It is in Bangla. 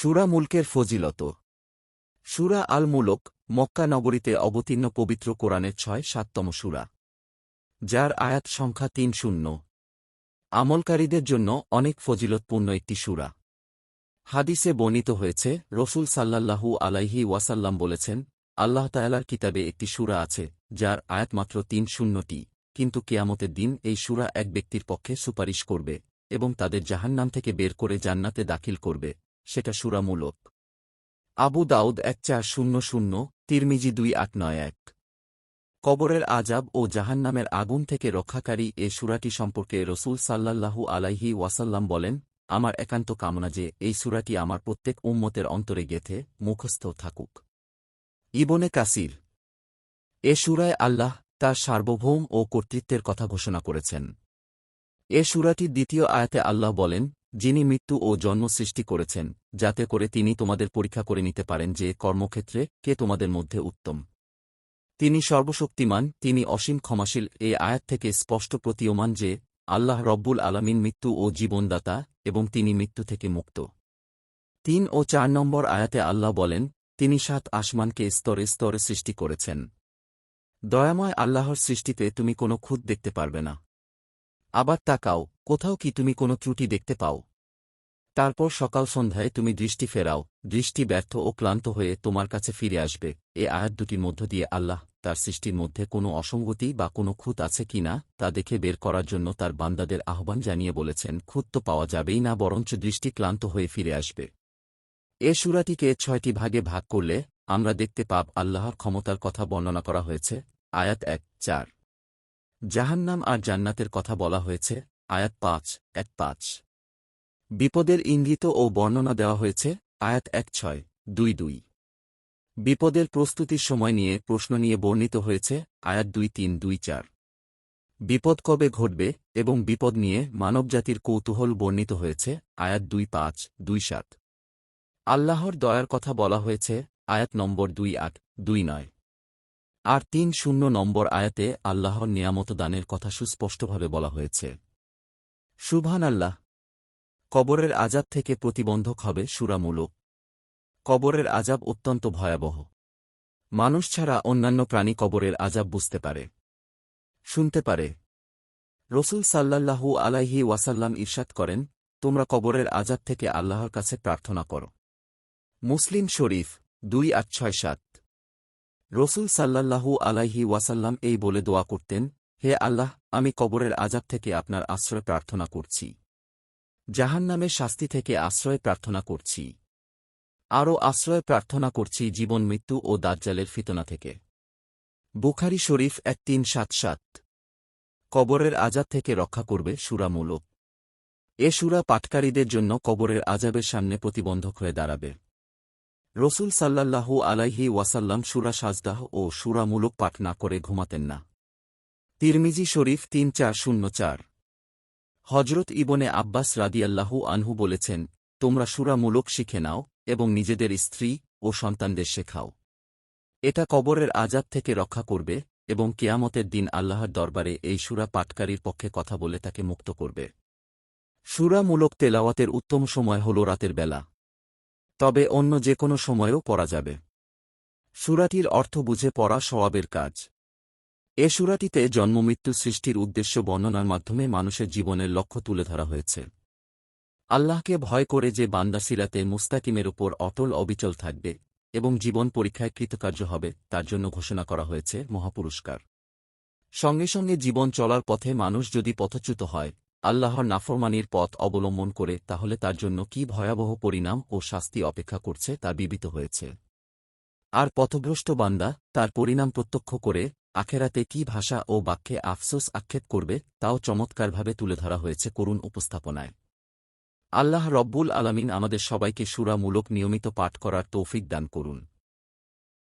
সুরা মুলকের ফজিলত। সুরা আল মুলক মক্কা নগরীতে অবতীর্ণ পবিত্র কোরআনের ছয়, সাততম সুরা। যার আয়াত সংখ্যা তিন শূন্য। আমলকারীদের জন্য অনেক ফজিলতপূর্ণ একটি সুরা। হাদিসে বর্ণিত হয়েছে, রসুল সাল্লাল্লাহু আলাইহি ওয়াসাল্লাম বলেছেন, আল্লাহ তায়ালার কিতাবে একটি সুরা আছে, যার আয়াত মাত্র তিন শূন্যটি, কিন্তু কেয়ামতের দিন এই সুরা এক ব্যক্তির পক্ষে সুপারিশ করবে এবং তাদের জাহান্নাম থেকে বের করে জান্নাতে দাখিল করবে। সেটা সুরামূলক। আবু দাউদ এক চার শূন্য শূন্য, তিরমিজি দুই আট নয় এক। কবরের আজাব ও জাহান্নামের আগুন থেকে রক্ষাকারী এ সুরাটি সম্পর্কে রসুল সাল্লাল্লাহু আলাইহি ওয়াসাল্লাম বলেন, আমার একান্ত কামনা যে এই সুরাটি আমার প্রত্যেক উম্মতের অন্তরে গেথে মুখস্থ থাকুক। ইবনে কাসির এ সুরায় আল্লাহ তার সার্বভৌম ও কর্তৃত্বের কথা ঘোষণা করেছেন। এ সুরাটির দ্বিতীয় আয়াতে আল্লাহ বলেন যিনি মৃত্যু ও জন্ম সৃষ্টি করেছেন, যাতে করে তিনি তোমাদের পরীক্ষা করে নিতে পারেন যে কর্মক্ষেত্রে কে তোমাদের মধ্যে উত্তম। তিনি সর্বশক্তিমান, তিনি অসীম ক্ষমাশীল, এ আয়াত থেকে স্পষ্ট প্রতীয়মান যে আল্লাহ রব্বুল আলামিন মৃত্যু ও জীবনদাতা এবং তিনি মৃত্যু থেকে মুক্ত। তিন ও চার নম্বর আয়াতে আল্লাহ বলেন, তিনি সাত আসমানকে স্তরে স্তরে সৃষ্টি করেছেন। দয়াময় আল্লাহর সৃষ্টিতে তুমি কোনো খুদ দেখতে পারবে না। আবার তাকাও, কোথাও কি তুমি কোনো ত্রুটি দেখতে পাও? তারপর সকাল সন্ধ্যায় তুমি দৃষ্টি ফেরাও, দৃষ্টি ব্যর্থ ও ক্লান্ত হয়ে তোমার কাছে ফিরে আসবে। এ আয়াত দুটির মধ্য দিয়ে আল্লাহ তার সৃষ্টির মধ্যে কোনো অসঙ্গতি বা কোনো খুঁত আছে কিনা তা দেখে বের করার জন্য তার বান্দাদের আহ্বান জানিয়ে বলেছেন, খুঁত তো পাওয়া যাবেই না, বরঞ্চ দৃষ্টি ক্লান্ত হয়ে ফিরে আসবে। এ সুরাটিকে ছয়টি ভাগে ভাগ করলে আমরা দেখতে পাব আল্লাহর ক্ষমতার কথা বর্ণনা করা হয়েছে, আয়াত এক, চার। জাহান্নাম আর জান্নাতের কথা বলা হয়েছে, আয়াত পাঁচ, এক পাঁচ। বিপদের ইঙ্গিত ও বর্ণনা দেওয়া হয়েছে, আয়াত এক ছয়, দুই দুই। বিপদের প্রস্তুতির সময় নিয়ে প্রশ্ন নিয়ে বর্ণিত হয়েছে, আয়াত দুই তিন দুই চার। বিপদ কবে ঘটবে এবং বিপদ নিয়ে মানবজাতির কৌতূহল বর্ণিত হয়েছে, আয়াত দুই পাঁচ, দুই সাত। আল্লাহর দয়ার কথা বলা হয়েছে, আয়াত নম্বর দুই আট, দুই নয়। আর তিন শূন্য নম্বর আয়াতে আল্লাহর নিয়ামত দানের কথা সুস্পষ্টভাবে বলা হয়েছে। সুবহান আল্লাহ কবরের আজাব থেকে প্রতিবন্ধক হবে সুরামূলক কবরের আজাব অত্যন্ত ভয়াবহ। মানুষ ছাড়া অন্যান্য প্রাণী কবরের আজাব বুঝতে পারে। শুনতে পারে। রসুল সাল্লাল্লাহু আলাইহি ওয়াসাল্লাম ইরশাদ করেন, তোমরা কবরের আজাব থেকে আল্লাহর কাছে প্রার্থনা করো। মুসলিম শরীফ দুই আট ছয় সাত। রসুল সাল্লাল্লাহু আলাইহি ওয়াসাল্লাম এই বলে দোয়া করতেন, হে আল্লাহ, আমি কবরের আজাব থেকে আপনার আশ্রয় প্রার্থনা করছি। জাহান্নামের শাস্তি থেকে আশ্রয় প্রার্থনা করছি। আরও আশ্রয় প্রার্থনা করছি জীবন, মৃত্যু ও দাজ্জালের ফিতনা থেকে। বুখারি শরীফ এক তিন সাত সাত। কবরের আজাব থেকে রক্ষা করবে সুরামূলক এ সুরা পাটকারীদের জন্য কবরের আজাবের সামনে প্রতিবন্ধক হয়ে দাঁড়াবে। রসুল সাল্লাল্লাহু আলাইহি ওয়াসাল্লাম সুরা সাজদাহ ও সুরামূলক পাঠ না করে ঘুমাতেন না। তিরমিজি শরীফ তিন চার শূন্য চার। হজরত ইবনে আব্বাস রাদিয়াল্লাহু আনহু বলেছেন, তোমরা সুরামূলক শিখে নাও এবং নিজেদের স্ত্রী ও সন্তানদের শেখাও। এটা কবরের আজাদ থেকে রক্ষা করবে এবং কেয়ামতের দিন আল্লাহর দরবারে এই সুরা পাটকারীর পক্ষে কথা বলে তাকে মুক্ত করবে। সুরামূলক তেলাওয়াতের উত্তম সময় হল রাতের বেলা। তবে অন্য যে কোনো সময়েও পড়া যাবে। সুরাটির অর্থ বুঝে পড়া সওয়াবের কাজ। এ সুরাটিতে জন্মমৃত্যু সৃষ্টির উদ্দেশ্য বর্ণনার মাধ্যমে মানুষের জীবনের লক্ষ্য তুলে ধরা হয়েছে। আল্লাহকে ভয় করে যে বান্দা সিরাতে মুস্তাকিমের ওপর অটল অবিচল থাকবে এবং জীবন পরীক্ষায় কৃতকার্য হবে, তার জন্য ঘোষণা করা হয়েছে মহাপুরস্কার। সঙ্গে সঙ্গে জীবন চলার পথে মানুষ যদি পথচ্যুত হয় আল্লাহর নাফরমানির পথ অবলম্বন করে, তাহলে তার জন্য কি ভয়াবহ পরিণাম ও শাস্তি অপেক্ষা করছে তা বিবিত হয়েছে। আর পথভ্রষ্ট বান্দা তার পরিণাম প্রত্যক্ষ করে, আখেরাতে কি ভাষা ও বাক্যে আফসোস আক্ষেপ করবে, তাও চমৎকারভাবে তুলে ধরা হয়েছে করুণ উপস্থাপনায়। আল্লাহ রব্বুল আলামিন আমাদের সবাইকে সুরামূলক নিয়মিত পাঠ করার তৌফিক দান করুন।